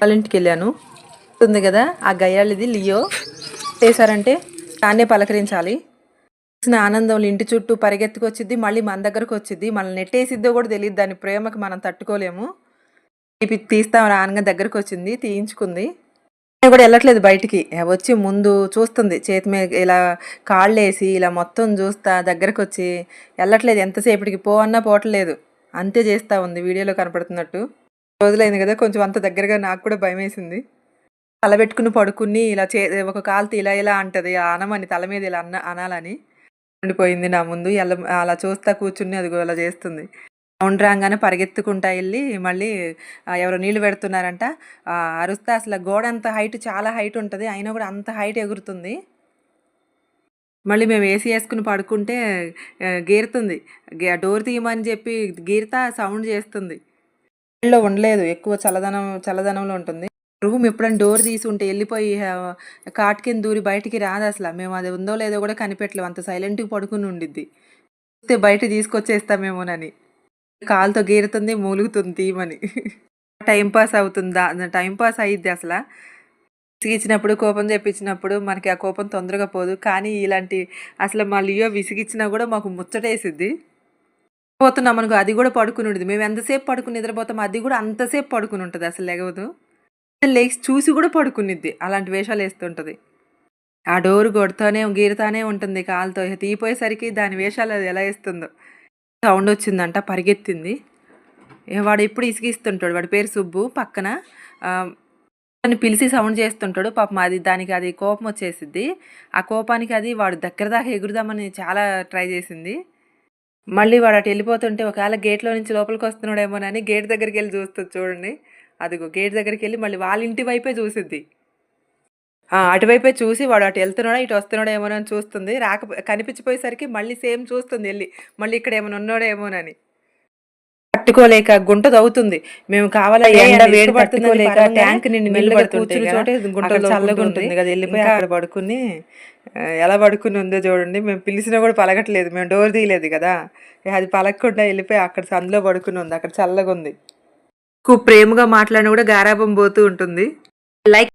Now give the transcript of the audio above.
వాళ్ళ ఇంటికి వెళ్ళాను. ఉంది కదా ఆ గయ్యాళ్ళది లియో. చేశారంటే దాన్నే పలకరించాలి. చూసిన ఆనందంలో ఇంటి చుట్టూ పరిగెత్తుకొచ్చిద్ది మళ్ళీ మన దగ్గరకు వచ్చిద్ది. మనల్ని నెట్టేసిద్దో కూడా తెలియదు దాని ప్రేమకి మనం తట్టుకోలేము. ఇవి తీస్తాం రానగా దగ్గరకు వచ్చింది తీయించుకుంది. నేను కూడా వెళ్ళట్లేదు బయటికి. వచ్చి ముందు చూస్తుంది చేతి మీద ఇలా కాళ్ళు వేసి ఇలా మొత్తం చూస్తా దగ్గరకు వచ్చి వెళ్ళట్లేదు ఎంతసేపటికి పో అన్నా పోవట్లేదు. అంతే చేస్తా ఉంది వీడియోలో కనపడుతున్నట్టు. రోజులైంది కదా కొంచెం అంత దగ్గరగా నాకు కూడా భయం వేసింది తల పెట్టుకుని పడుకుని ఇలా చే ఒక కాలుతో ఇలా ఇలా అంటది ఆ అనమని తల మీద ఇలా అన్న అనాలని ఉండిపోయింది నా ముందు. ఎలా అలా చూస్తా కూర్చుని అది అలా చేస్తుంది. సౌండ్ రాగానే పరిగెత్తుకుంటా వెళ్ళి మళ్ళీ ఎవరో నీళ్ళు పెడుతున్నారంట. అరుస్తే అసలు గోడ అంత హైట్ చాలా హైట్ ఉంటుంది అయినా కూడా అంత హైట్ ఎగురుతుంది. మళ్ళీ మేము ఏసీ వేసుకుని పడుకుంటే గీరుతుంది. డోర్ తీయమని చెప్పి గీరుతా సౌండ్ చేస్తుంది. లో ఉండలేదు. ఎక్కువ చల్లదనం చల్లదనంలో ఉంటుంది. రూమ్ ఎప్పుడైనా డోర్ తీసి ఉంటే వెళ్ళిపోయి కాట్ కింద దూరి బయటికి రాదు అసలు. మేము అది ఉందో లేదో కూడా కనిపెట్టలేము అంత సైలెంట్గా పడుకుని ఉండిద్ది. చూస్తే బయట తీసుకొచ్చేస్తామేమోనని. కాలుతో గీరుతుంది మూలుగుతుంది తీయమని. టైం పాస్ అవుతుందా? టైం పాస్ అయ్యిద్ది అసలు. విసిగించినప్పుడు కోపం తెప్పించినప్పుడు మనకి ఆ కోపం తొందరగా పోదు. కానీ ఇలాంటి అసలు మా లియో విసిగించినా కూడా మాకు ముచ్చటేసిద్ది. పోతున్నాం అనుకో అది కూడా పడుకుని ఉంటుంది మేము ఎంతసేపు పడుకుని నిద్రపోతాం అది కూడా అంతసేపు పడుకుని ఉంటుంది అసలు లేవదు లేచి చూసి కూడా పడుకునిద్ది. అలాంటి వేషాలు వేస్తుంటుంది. ఆ డోర్ కొడుతూనే గీరుతానే ఉంటుంది కాలుతో. తీపోయేసరికి దాని వేషాలు అది ఎలా వేస్తుందో. సౌండ్ వచ్చిందంట పరిగెత్తింది. వాడు ఎప్పుడు ఇసిగిస్తుంటాడు. వాడి పేరు సుబ్బు. పక్కన దాన్ని పిలిచి సౌండ్ చేస్తుంటాడు. పాపం అది దానికి అది కోపం వచ్చేసిద్ది. ఆ కోపానికి అది వాడు దగ్గర దాకా ఎగురుదామని చాలా ట్రై చేసింది. మళ్ళీ వాడు అటు వెళ్ళిపోతుంటే ఒకవేళ గేట్లో నుంచి లోపలికి వస్తున్నాడేమోనని గేట్ దగ్గరికి వెళ్ళి చూస్తుంది చూడండి. అదిగో గేట్ దగ్గరికి వెళ్ళి మళ్ళీ వాళ్ళ ఇంటి వైపే చూసిద్ది. అటువైపే చూసి వాడు అటు వెళ్తున్నాడా ఇటు వస్తున్నాడా ఏమోనని చూస్తుంది. రాక కనిపించిపోయేసరికి మళ్ళీ సేమ్ చూస్తుంది వెళ్ళి. మళ్ళీ ఇక్కడ ఏమైనా ఉన్నాడో ఏమోనని తట్టుకోలేక గుంట మేము కావాలని ఎండ వేడి పడుతుందిలేక ట్యాంక్ మెల్లగా కూర్చుని చోటే గుంట చల్లగా ఉంటుంది. కదా వెళ్ళిపోయి అక్కడ పడుకుని ఎలా పడుకుని ఉందో చూడండి. మేము పిలిచినా కూడా పలగట్లేదు మేము డోర్ తీయలేదు కదా. అది పలగకుండా వెళ్ళిపోయి అక్కడ సందులో పడుకుని ఉంది. అక్కడ చల్లగా ఉంది ఎక్కువ ప్రేమగా మాట్లాడినా కూడా గారాబం పోతూ ఉంటుంది. లైక్